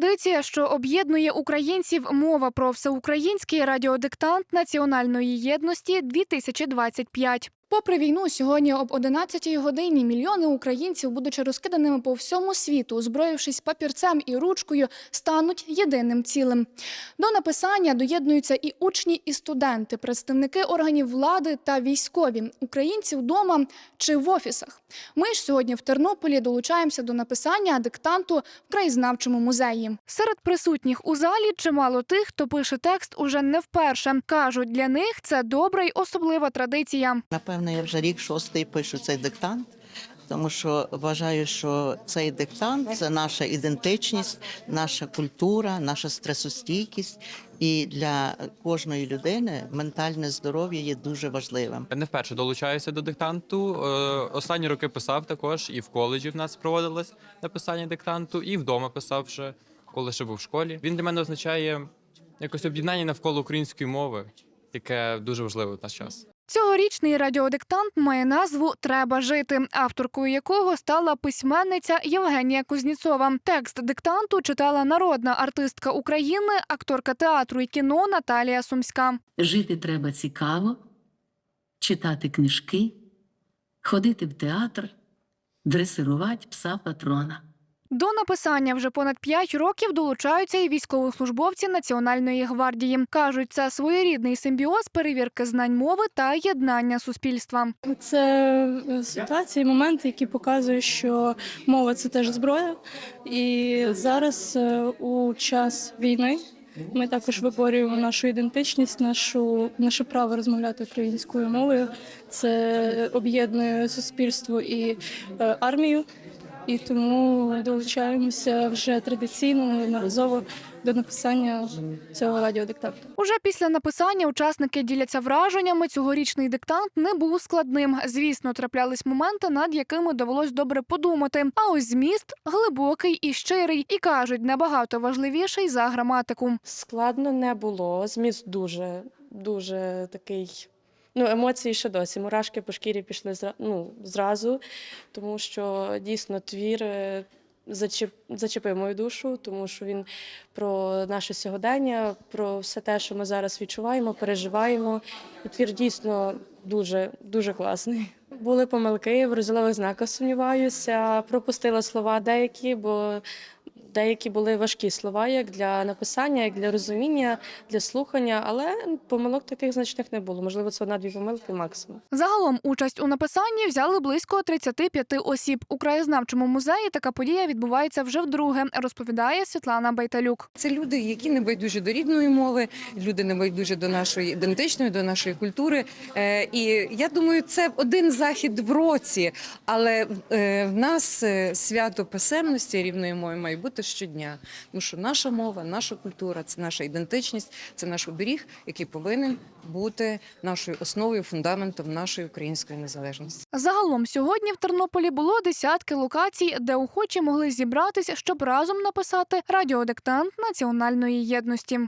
Традиція, що об'єднує українців, мова про всеукраїнський радіодиктант національної єдності 2025. Попри війну, сьогодні об 11-й годині мільйони українців, будучи розкиданими по всьому світу, озброївшись папірцем і ручкою, стануть єдиним цілим. До написання доєднуються і учні, і студенти, представники органів влади та військові, українці вдома чи в офісах. Ми ж сьогодні в Тернополі долучаємося до написання диктанту в краєзнавчому музеї. Серед присутніх у залі чимало тих, хто пише текст уже не вперше. кажуть, для них це добра й особлива традиція. Напевно, я вже рік шостий пишу цей диктант, тому що вважаю, що цей диктант це наша ідентичність, наша культура, наша стресостійкість. І для кожної людини ментальне здоров'я є дуже важливим. Не вперше долучаюся до диктанту. Е, Останні роки писав також, і в коледжі в нас проводилось написання диктанту, і вдома писав ще, коли ще був в школі. Він для мене означає якось об'єднання навколо української мови, яке дуже важливе в наш час. Цьогорічний радіодиктант має назву Треба жити, авторкою якого стала письменниця Євгенія Кузніцова. Текст диктанту читала народна артистка України, акторка театру і кіно Наталія Сумська. Жити треба цікаво, читати книжки, ходити в театр, дресирувати пса патрона. До написання вже понад 5 років долучаються і військовослужбовці Національної гвардії. кажуть, це своєрідний симбіоз перевірки знань мови та єднання суспільства. Це е, ситуації, моменти, які показують, що мова це теж зброя. І зараз е, у час війни ми також виборюємо нашу ідентичність, нашу наше право розмовляти українською мовою. Це об'єднує суспільство і е, армію. І тому долучаємося вже традиційно неодноразово до написання цього радіодиктанту. Уже після написання учасники діляться враженнями. Цьогорічний диктант не був складним. Звісно, траплялись моменти, над якими довелось добре подумати. А ось зміст глибокий і щирий, і кажуть, набагато важливіший за граматику. Складно не було. Зміст дуже, дуже такий. Ну, емоції ще досі. Мурашки по шкірі пішли ну, зразу, тому що дійсно твір е, зачеп... зачепив мою душу, тому що він про наше сьогодення, про все те, що ми зараз відчуваємо, переживаємо. І твір дійсно дуже, дуже класний. Були помилки в розділових знаках, сумніваюся, пропустила слова деякі, бо деякі були важкі слова як для написання, як для розуміння, для слухання, але помилок таких значних не було. Можливо, це одна-дві помилки максимум. Загалом участь у написанні взяли близько 35 осіб. У краєзнавчому музеї така подія відбувається вже вдруге, розповідає Світлана Байталюк. Це люди, які не байдужі до рідної мови, люди не байдужі до нашої ідентичної, до нашої культури. Е, І я думаю, це один захід в році, але е, в нас е, свято писемності рівної мови має бути щодня. Тому що наша мова, наша культура це наша ідентичність, це наш оберіг, який повинен бути нашою основою, фундаментом нашої української незалежності. Загалом сьогодні в Тернополі було десятки локацій, де охочі могли зібратися, щоб разом написати радіодиктант національної єдності.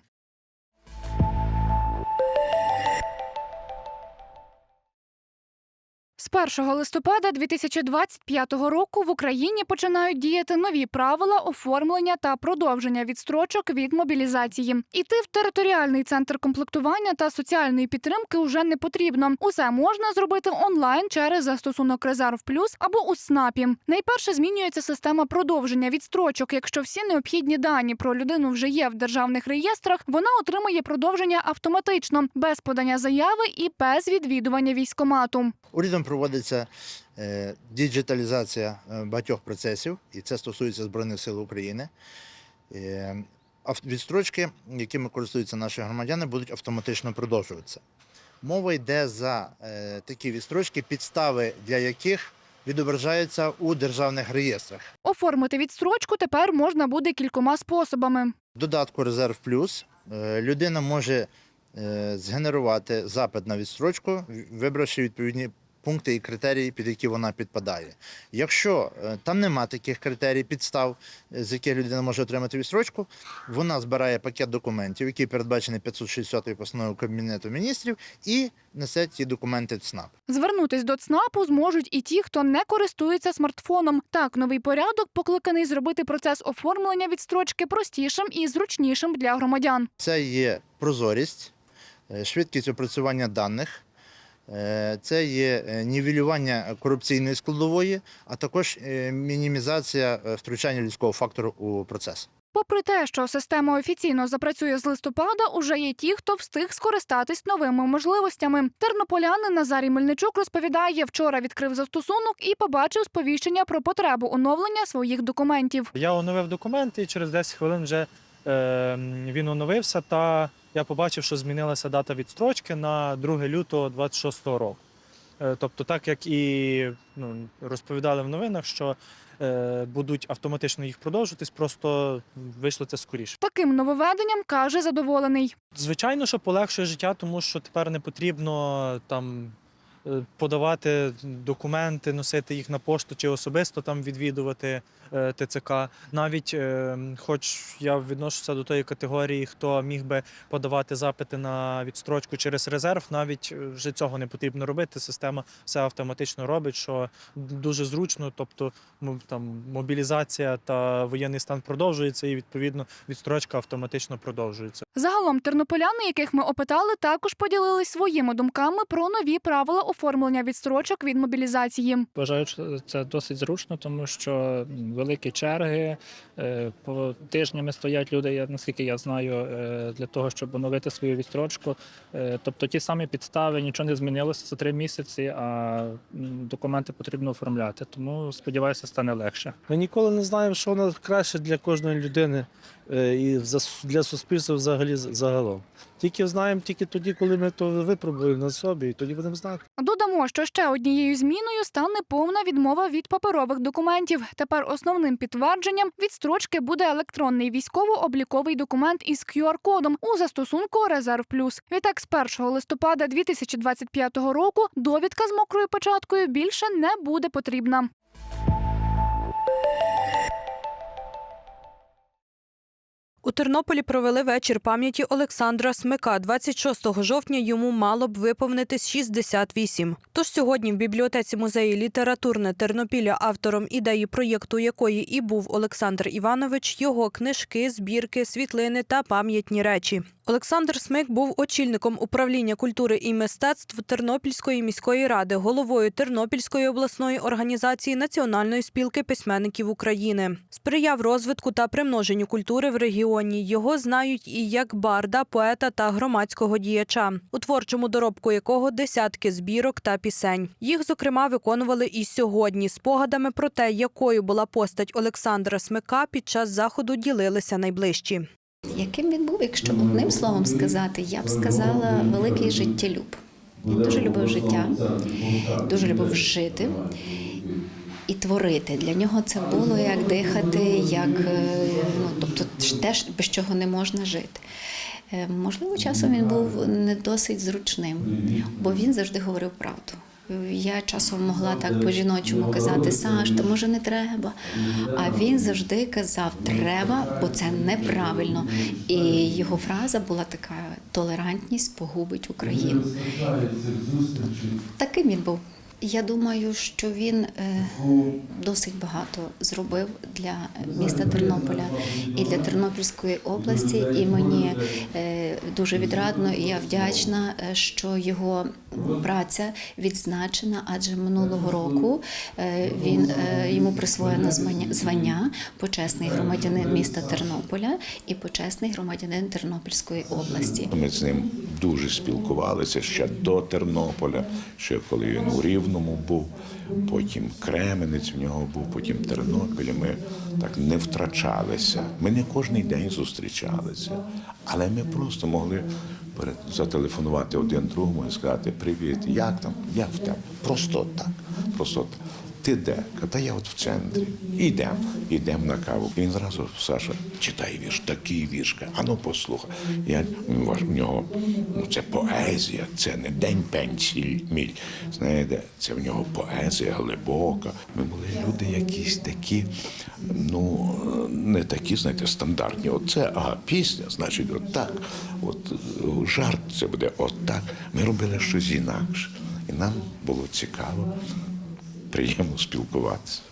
З 1 листопада 2025 року в Україні починають діяти нові правила оформлення та продовження відстрочок від мобілізації. Іти в територіальний центр комплектування та соціальної підтримки вже не потрібно. Усе можна зробити онлайн через застосунок Резерв Плюс або у СНАПі. Найперше змінюється система продовження відстрочок. Якщо всі необхідні дані про людину вже є в державних реєстрах, вона отримає продовження автоматично без подання заяви і без відвідування військомату. Урядом проводиться е, діджиталізація е, багатьох процесів, і це стосується Збройних сил України. Е, ав- відстрочки, якими користуються наші громадяни, будуть автоматично продовжуватися. Мова йде за такі відстрочки, підстави для яких відображаються у державних реєстрах. Оформити відстрочку тепер можна буде кількома способами. В додатку Резерв Плюс людина може згенерувати запит на відстрочку, вибравши відповідні пункти і критерії, під які вона підпадає. Якщо е, там нема таких критерій, підстав, з яких людина може отримати відстрочку, вона збирає пакет документів, який передбачений 560 постановою Кабінету міністрів, і несе ті документи в ЦНАП. Звернутись до ЦНАПу зможуть і ті, хто не користується смартфоном. Так, новий порядок покликаний зробити процес оформлення відстрочки простішим і зручнішим для громадян. Це є прозорість, е, швидкість опрацювання даних, це є е, нівелювання корупційної складової, а також е, мінімізація е, втручання людського фактору у процес. Попри те, що система офіційно запрацює з листопада, уже є ті, хто встиг скористатись новими можливостями. Тернополянин Назарій Мельничук розповідає, вчора відкрив застосунок і побачив сповіщення про потребу оновлення своїх документів. Я оновив документи і через 10 хвилин вже е, він оновився. Та я побачив, що змінилася дата відстрочки на 2 лютого 26 року. Е, тобто, так як і ну, розповідали в новинах, що е, будуть автоматично їх продовжуватись, просто вийшло це скоріше. Таким нововведенням каже задоволений. Звичайно, що полегшує життя, тому що тепер не потрібно там подавати документи, носити їх на пошту чи особисто там відвідувати е, ТЦК. Навіть, е, хоч я відношуся до тої категорії, хто міг би подавати запити на відстрочку через резерв, навіть е, вже цього не потрібно робити. Система все автоматично робить, що дуже зручно. Тобто, там мобілізація та воєнний стан продовжується, і відповідно відстрочка автоматично продовжується. Загалом тернополяни, яких ми опитали, також поділились своїми думками про нові правила оформлення відстрочок від мобілізації. Вважаю, що це досить зручно, тому що великі черги е, по тижнями стоять люди, я наскільки я знаю, е, для того, щоб оновити свою відстрочку. Е, Тобто ті самі підстави, нічого не змінилося за три місяці, а документи потрібно оформляти. Тому сподіваюся, стане легше. Ми ніколи не знаємо, що воно краще для кожної людини і за- для суспільства взагалі загалом. Тільки знаємо тільки тоді, коли ми то випробуємо на собі, і тоді будемо знати. Додамо, що ще однією зміною стане повна відмова від паперових документів. Тепер основним підтвердженням відстрочки буде електронний військово-обліковий документ із QR-кодом у застосунку Резерв Плюс. Відтак, з 1 листопада 2025 року довідка з мокрою печаткою більше не буде потрібна. У Тернополі провели вечір пам'яті Олександра Смика. 26 жовтня йому мало б виповнитись 68. Тож сьогодні в бібліотеці музею літературне Тернопілля, автором ідеї проєкту якої і був Олександр Іванович, його книжки, збірки, світлини та пам'ятні речі. Олександр Смик був очільником управління культури і мистецтв Тернопільської міської ради, головою Тернопільської обласної організації Національної спілки письменників України. Сприяв розвитку та примноженню культури в регіоні. Його знають і як барда, поета та громадського діяча, у творчому доробку якого десятки збірок та пісень. Їх, зокрема, виконували і сьогодні. Спогадами про те, якою була постать Олександра Смика, під час заходу ділилися найближчі. Яким він був, якщо одним словом сказати, я б сказала великий життєлюб. Він дуже любив життя, дуже любив жити і творити. Для нього це було як дихати, як е, ну, тобто те, без чого не можна жити. Е, Можливо, часом він був не досить зручним, бо він завжди говорив правду. Я часом могла так по-жіночому казати, Саш, та може не треба. А він завжди казав, треба, бо це неправильно. І його фраза була така: толерантність погубить Україну. Таким він був. Я думаю, що він е, досить багато зробив для міста Тернополя і для Тернопільської області. І мені е, дуже відрадно, і я вдячна, е, що його праця відзначена, адже минулого року він йому присвоєно звання, почесний громадянин міста Тернополя і почесний громадянин Тернопільської області. Ми з ним дуже спілкувалися ще до Тернополя, ще коли він у Рівному був, потім Кременець в нього був, потім Тернопіль. Ми так не втрачалися. Ми не кожен день зустрічалися, але ми просто могли зателефонувати один другому і сказати Привіт, як там, як тебе? Просто так. Просто так. Ти де? Та я от в центрі. Ідемо, ідемо на каву. І він зразу, Саша, читай вірш, такий вірш. Каже, А ну послухай. Я в нього ну це поезія, це не день пенсії міль. Знаєте, це в нього поезія глибока. Ми були люди якісь такі, ну не такі, знаєте, стандартні. Оце, ага, пісня, значить, отак. От жарт це буде отак. Ми робили щось інакше. І нам було цікаво, приємно спілкуватися.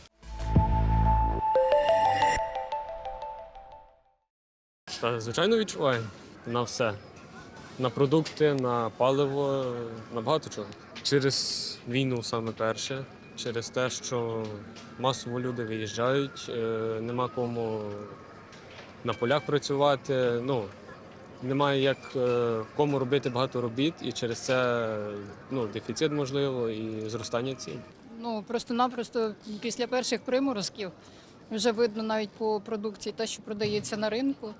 Та, звичайно, відчуваю на все. На продукти, на паливо, на багато чого. Через війну саме перше, через те, що масово люди виїжджають, е, нема кому на полях працювати. Ну, немає як е, кому робити багато робіт, і через це ну, дефіцит можливо і зростання цін. Ну просто-напросто після перших приморозків вже видно навіть по продукції, те, що продається на ринку.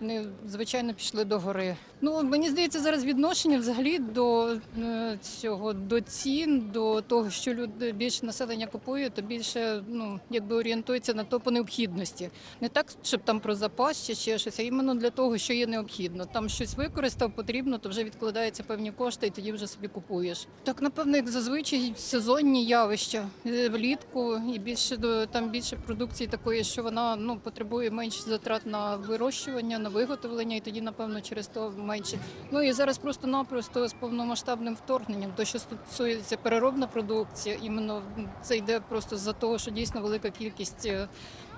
Вони звичайно пішли до гори. Ну мені здається, зараз відношення взагалі до е, цього до цін, до того, що люди більше населення купує, то більше ну якби орієнтується на то по необхідності. Не так, щоб там про запас чи ще щось, а іменно для того, що є необхідно. Там щось використав, потрібно, то вже відкладаються певні кошти, і тоді вже собі купуєш. Так, напевно, як зазвичай сезонні явища Е, влітку і більше до там більше продукції такої, що вона ну потребує менше затрат на вирощування, на виготовлення, і тоді, напевно, через то менше. Ну і зараз просто-напросто з повномасштабним вторгненням, то що стосується переробна продукція, іменно це йде просто за того, що дійсно велика кількість е,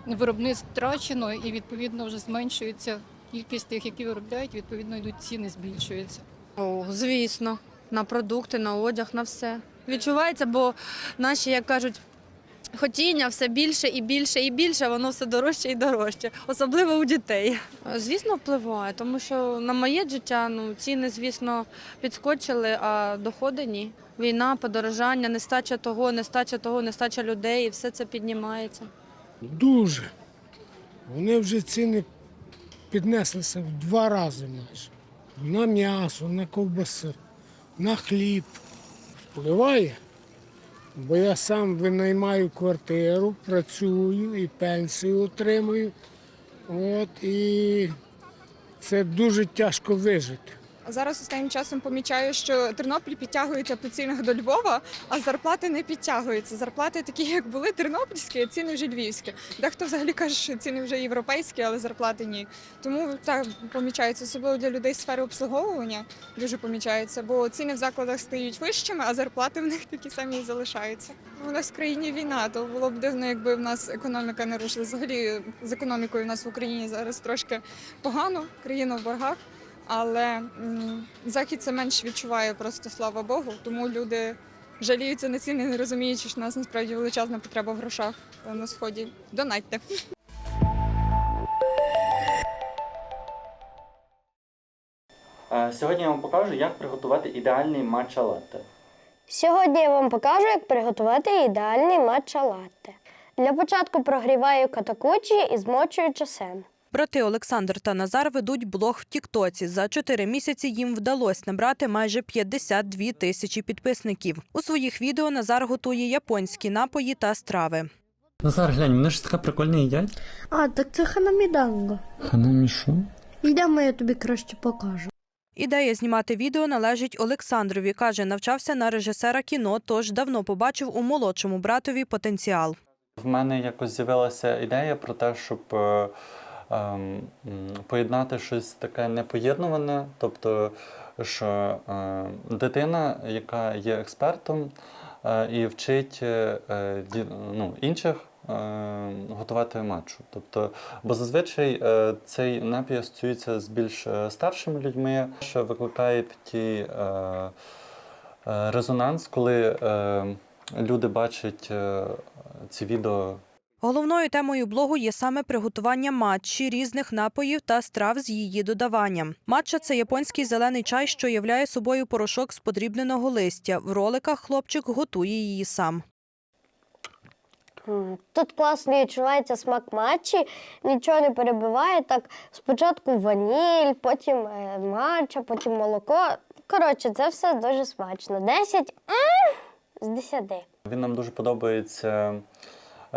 виробництв втрачено, і відповідно вже зменшується кількість тих, які виробляють, відповідно йдуть ціни збільшуються. О, звісно, на продукти, на одяг, на все. Відчувається, бо наші, як кажуть, хотіння все більше і більше і більше, воно все дорожче і дорожче, особливо у дітей. Звісно, впливає, тому що на моє життя ну, ціни, звісно, підскочили, а доходи ні. Війна, подорожання, нестача того, нестача того, нестача людей, і все це піднімається. Дуже. Вони вже ціни піднеслися в два рази майже. На м'ясо, на ковбаси, на хліб. Впливає. Бо я сам винаймаю квартиру, працюю і пенсію отримую. От, і це дуже тяжко вижити. Зараз останнім часом помічаю, що Тернопіль підтягується по цінах до Львова, а зарплати не підтягуються. Зарплати такі, як були тернопільські, а ціни вже львівські. Дехто взагалі каже, що ціни вже європейські, але зарплати ні. Тому так помічається, особливо для людей сфери обслуговування дуже помічається, бо ціни в закладах стають вищими, а зарплати в них такі самі і залишаються. У нас в країні війна, то було б дивно, якби в нас економіка не рушила. Взагалі з економікою в нас в Україні зараз трошки погано, країна в боргах. Але м, захід це менш відчуває просто слава Богу. Тому люди жаліються на ціни, не розуміючи, що в нас насправді величезна потреба в грошах на сході. Донатьте. Сьогодні я вам покажу, як приготувати ідеальний матча латте. Сьогодні я вам покажу, як приготувати ідеальний матча латте. Для початку прогріваю катакучі і змочую часем. Брати Олександр та Назар ведуть блог в Тіктоці. За чотири місяці їм вдалося набрати майже 52 тисячі підписників. У своїх відео Назар готує японські напої та страви. Назар, глянь, мене ж така прикольна їдять. А, так це ханаміданго. Ханамішу. Йдемо, я тобі краще покажу. Ідея знімати відео належить Олександрові. Каже, навчався на режисера кіно, тож давно побачив у молодшому братові потенціал. В мене якось з'явилася ідея про те, щоб е, ем, поєднати щось таке непоєднуване. Тобто, що е, дитина, яка є експертом е, і вчить е, ді- ну, інших. е, Готувати матчу. Тобто, бо зазвичай е, цей напій асоціюється з більш е, старшими людьми, що викликає такий е, резонанс, коли е, люди бачать ці відео Головною темою блогу є саме приготування матчі різних напоїв та страв з її додаванням. Матча це японський зелений чай, що являє собою порошок з подрібненого листя. В роликах хлопчик готує її сам. Тут класно відчувається смак матчі, нічого не перебиває. Так спочатку ваніль, потім е, матча, потім молоко. Коротше, це все дуже смачно. 10 м, з 10. Він нам дуже подобається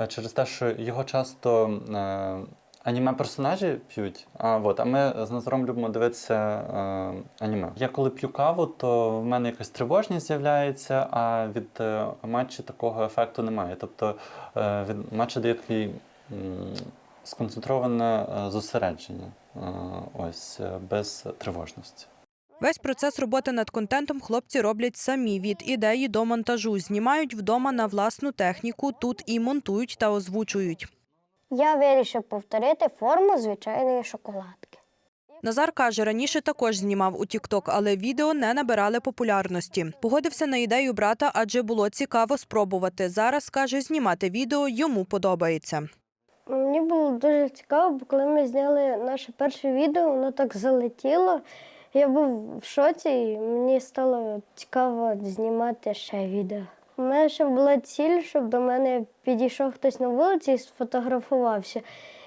через те, що його часто е, аніме-персонажі п'ють. А, от, а ми з Назаром любимо дивитися е, аніме. Я коли п'ю каву, то в мене якась тривожність з'являється, а від е, матчі такого ефекту немає. Тобто е, від матчі дає такий сконцентроване е, зосередження, е, ось, е, без тривожності. Весь процес роботи над контентом хлопці роблять самі від ідеї до монтажу. Знімають вдома на власну техніку, тут і монтують та озвучують. Я вирішив повторити форму звичайної шоколадки. Назар каже, раніше також знімав у TikTok, але відео не набирали популярності. Погодився на ідею брата, адже було цікаво спробувати. Зараз каже, знімати відео йому подобається. Мені було дуже цікаво, бо коли ми зняли наше перше відео, воно так залетіло. Я був в шоці, і мені стало цікаво знімати ще відео. У мене ще була ціль, щоб до мене підійшов хтось на вулиці і сфотографувався.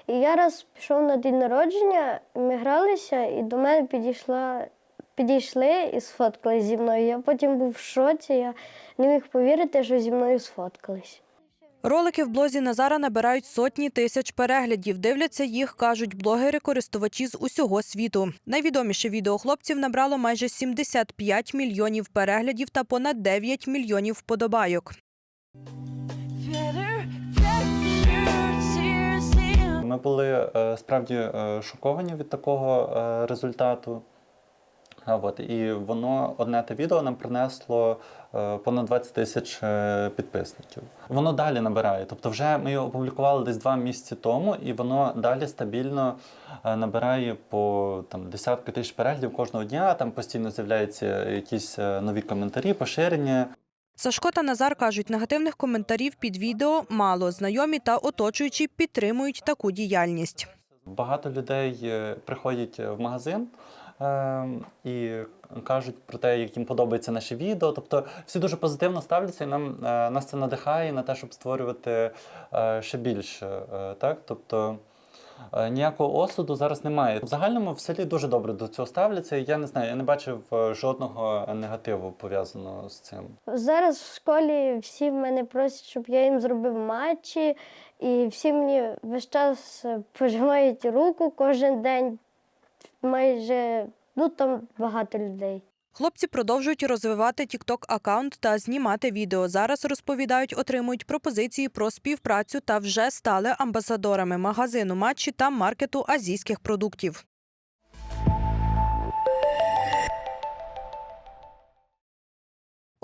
І я раз пішов на день народження, ми гралися, і до мене підійшла, підійшли і сфоткались зі мною. Я потім був в шоці, я не міг повірити, що зі мною сфоткались. Ролики в блозі Назара набирають сотні тисяч переглядів. Дивляться їх, кажуть блогери-користувачі з усього світу. Найвідоміше відео хлопців набрало майже 75 мільйонів переглядів та понад 9 мільйонів вподобайок. Ми були е, справді е, шоковані від такого е, результату. От, і воно одне те відео нам принесло понад 20 тисяч е, підписників. Воно далі набирає. Тобто, вже ми його опублікували десь два місяці тому, і воно далі стабільно е, набирає по там десятки тисяч переглядів кожного дня. Там постійно з'являються якісь е, нові коментарі, поширення. Сашко та Назар кажуть, негативних коментарів під відео мало. Знайомі та оточуючі підтримують таку діяльність. Багато людей е, приходять в магазин е, і кажуть про те, як їм подобається наше відео. Тобто всі дуже позитивно ставляться, і нам е, нас це надихає на те, щоб створювати е, ще більше. е, Так? Тобто ніякого осуду зараз немає. В загальному в селі дуже добре до цього ставляться. Я не знаю, я не бачив жодного негативу пов'язаного з цим. Зараз в школі всі в мене просять, щоб я їм зробив матчі, і всі мені весь час пожимають руку кожен день. Майже ну там багато людей. Хлопці продовжують розвивати тікток аккаунт та знімати відео. Зараз розповідають, отримують пропозиції про співпрацю та вже стали амбасадорами магазину матчі та маркету азійських продуктів.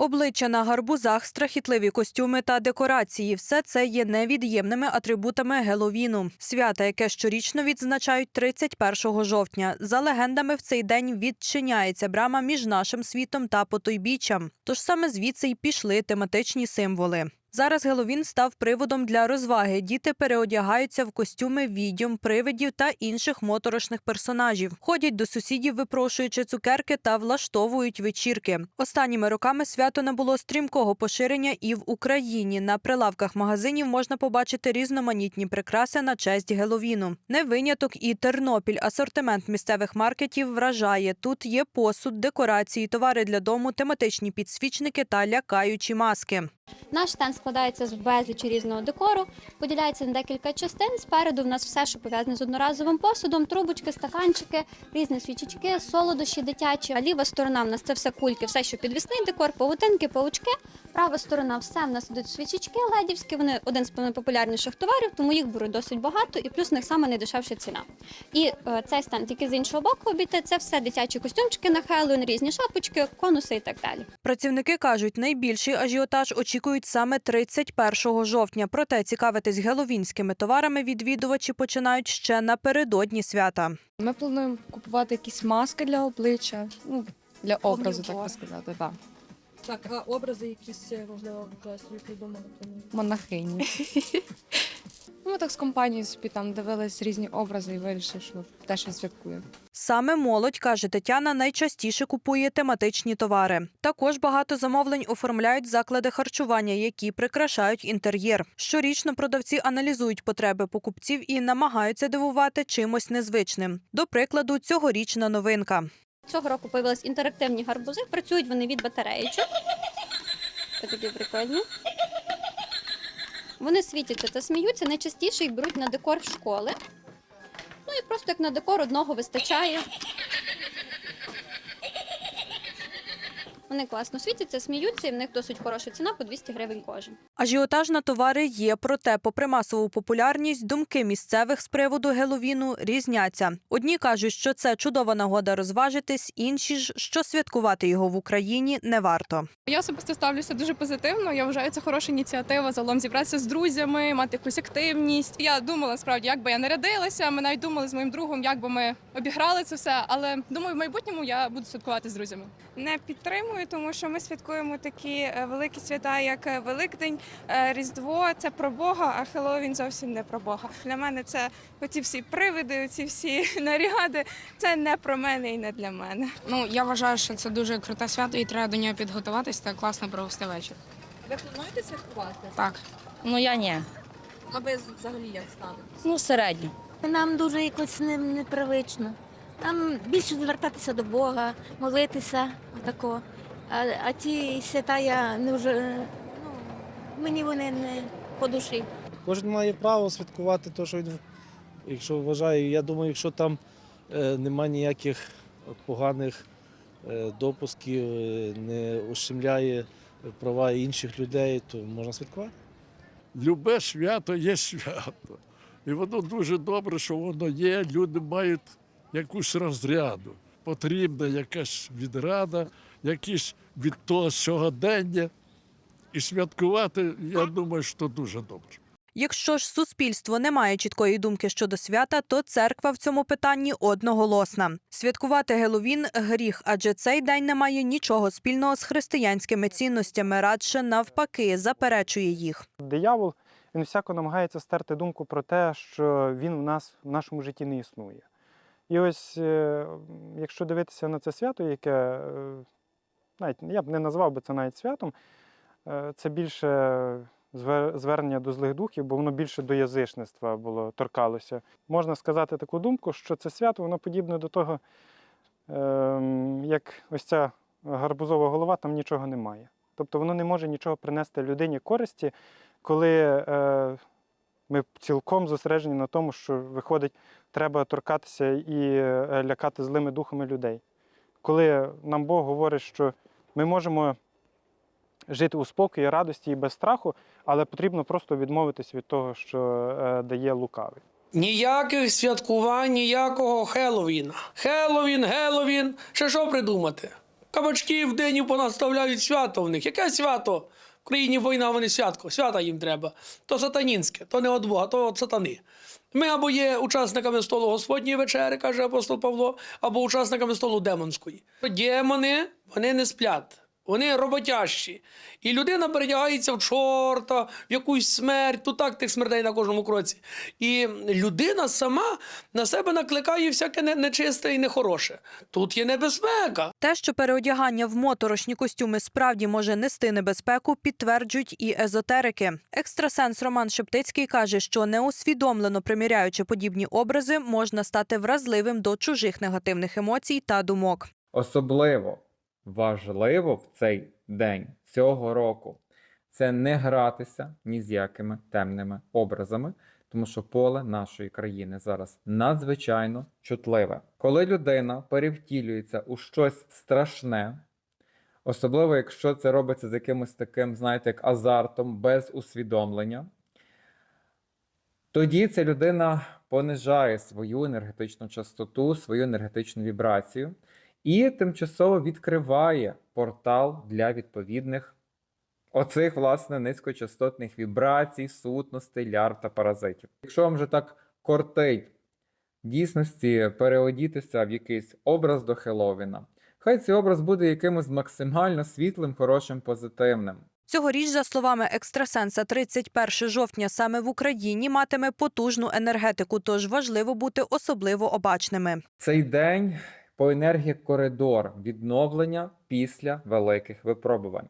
Обличчя на гарбузах, страхітливі костюми та декорації все це є невід'ємними атрибутами Геловіну. Свята, яке щорічно відзначають 31 жовтня. За легендами, в цей день відчиняється брама між нашим світом та потойбіччям. Тож саме звідси й пішли тематичні символи. Зараз Геловін став приводом для розваги. Діти переодягаються в костюми відьом, привидів та інших моторошних персонажів. Ходять до сусідів, випрошуючи цукерки та влаштовують вечірки. Останніми роками свято набуло стрімкого поширення і в Україні. На прилавках магазинів можна побачити різноманітні прикраси на честь Геловіну. Не виняток і Тернопіль. Асортимент місцевих маркетів вражає. Тут є посуд, декорації, товари для дому, тематичні підсвічники та лякаючі маски. Наш стенд складається з безлічі різного декору, поділяється на декілька частин. Спереду в нас все, що пов'язане з одноразовим посудом, трубочки, стаканчики, різні свічечки, солодощі дитячі. А ліва сторона в нас це все кульки, все, що підвісний декор, павутинки, паучки. Права сторона все в нас ідуть свічечки ледівські. Вони один з найпопулярніших товарів, тому їх беруть досить багато, і плюс в них саме найдешевша ціна. І е, цей стенд тільки з іншого боку обійти. Це все дитячі костюмчики на Хеллоуін, різні шапочки, конуси і так далі. Працівники кажуть, найбільший ажіотаж очікують саме 31 жовтня. Проте цікавитись геловінськими товарами відвідувачі починають ще напередодні свята. Ми плануємо купувати якісь маски для обличчя, ну для образу, так би сказати, так. Так, а образи якісь можливо вже придумали. Монахині. Ну, ми так з компанією собі там дивились різні образи і вирішили, що теж відсвяткуємо. Саме молодь, каже Тетяна, найчастіше купує тематичні товари. Також багато замовлень оформляють заклади харчування, які прикрашають інтер'єр. Щорічно продавці аналізують потреби покупців і намагаються дивувати чимось незвичним. До прикладу, цьогорічна новинка. Цього року появились інтерактивні гарбузи. Працюють вони від батареїчок. Такі прикольні. Вони світяться та сміються, найчастіше їх беруть на декор в школи. Ну і просто як на декор одного вистачає. Вони класно світяться, сміються, і в них досить хороша ціна по 200 гривень кожен. Ажіотаж на товари є, проте, попри масову популярність, думки місцевих з приводу Геловіну різняться. Одні кажуть, що це чудова нагода розважитись, інші ж, що святкувати його в Україні не варто. Я особисто ставлюся дуже позитивно. Я вважаю, це хороша ініціатива загалом зібратися з друзями, мати якусь активність. Я думала справді, як би я нарядилася. Ми навіть думали з моїм другом, як би ми обіграли це все. Але думаю, в майбутньому я буду святкувати з друзями. Не підтримую, тому що ми святкуємо такі е, великі свята, як е, Великдень, е, Різдво. Це про Бога, а Хеллоуін зовсім не про Бога. Для мене це оці всі привиди, оці всі наряди. Це не про мене і не для мене. Ну, я вважаю, що це дуже круте свято і треба до нього підготуватись та класно провести вечір. Ви плануєте святкувати? Так. Ну я ні. А ви взагалі як ставите? Ну середньо. Нам дуже якось не, непривично. Нам більше звертатися до Бога, молитися, отако. А, а ті свята я не вже ну, мені вони не по душі. Кожен має право святкувати те, що він, якщо вважає. Я думаю, якщо там е, нема ніяких поганих е, допусків, е, не ущемляє права інших людей, то можна святкувати. Любе свято є свято. І воно дуже добре, що воно є. Люди мають якусь розряду. Потрібна якась відрада, якісь від того сьогодення. І святкувати, я думаю, що дуже добре. Якщо ж суспільство не має чіткої думки щодо свята, то церква в цьому питанні одноголосна. Святкувати Геловін – гріх, адже цей день не має нічого спільного з християнськими цінностями, радше навпаки, заперечує їх. Диявол він всяко намагається стерти думку про те, що він в нас в нашому житті не існує. І ось, е, якщо дивитися на це свято, яке е, навіть я б не назвав би це навіть святом, е, це більше звер- звернення до злих духів, бо воно більше до язичництва було торкалося. Можна сказати таку думку, що це свято воно подібне до того, ем, як ось ця гарбузова голова, там нічого немає. Тобто воно не може нічого принести людині користі, коли е, ми цілком зосереджені на тому, що виходить, треба торкатися і е, лякати злими духами людей. Коли нам Бог говорить, що ми можемо жити у спокої, радості і без страху, але потрібно просто відмовитись від того, що е, дає лукавий. Ніяких святкувань, ніякого Хеллоуіна. Хеллоуін, Геловін, ще що придумати? Кабачки в день понаставляють свято в них. Яке свято? В країні війна, вони святко. Свята їм треба. То сатанінське, то не від Бога, то від сатани. Ми або є учасниками столу Господньої вечери, каже апостол Павло, або учасниками столу демонської. Демони, вони не сплять. Вони роботящі. І людина передягається в чорта, в якусь смерть, тут так тих смертей на кожному кроці. І людина сама на себе накликає всяке нечисте і нехороше. Тут є небезпека. Те, що переодягання в моторошні костюми справді може нести небезпеку, підтверджують і езотерики. Екстрасенс Роман Шептицький каже, що неусвідомлено приміряючи подібні образи, можна стати вразливим до чужих негативних емоцій та думок. Особливо важливо в цей день цього року це не гратися ні з якими темними образами, тому що поле нашої країни зараз надзвичайно чутливе. Коли людина перевтілюється у щось страшне, особливо якщо це робиться з якимось таким, знаєте, як азартом, без усвідомлення, тоді ця людина понижає свою енергетичну частоту, свою енергетичну вібрацію і тимчасово відкриває портал для відповідних оцих, власне, низькочастотних вібрацій, сутностей, лярв та паразитів. Якщо вам вже так кортить дійсності переодітися в якийсь образ до Хеловіна, хай цей образ буде якимось максимально світлим, хорошим, позитивним. Цьогоріч, за словами екстрасенса, 31 жовтня саме в Україні матиме потужну енергетику, тож важливо бути особливо обачними. Цей день по енергії коридор відновлення після великих випробувань.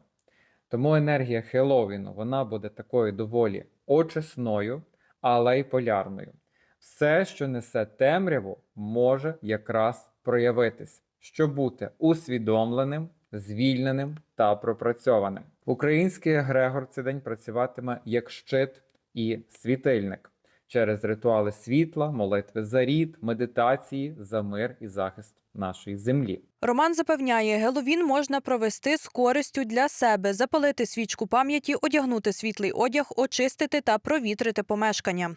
Тому енергія Хеловіну вона буде такою доволі очисною, але й полярною. Все, що несе темряву, може якраз проявитись. Щоб бути усвідомленим звільненим та пропрацьованим. Український егрегор цей день працюватиме як щит і світильник через ритуали світла, молитви за рід, медитації за мир і захист нашої землі. Роман запевняє, Геловін можна провести з користю для себе, запалити свічку пам'яті, одягнути світлий одяг, очистити та провітрити помешкання.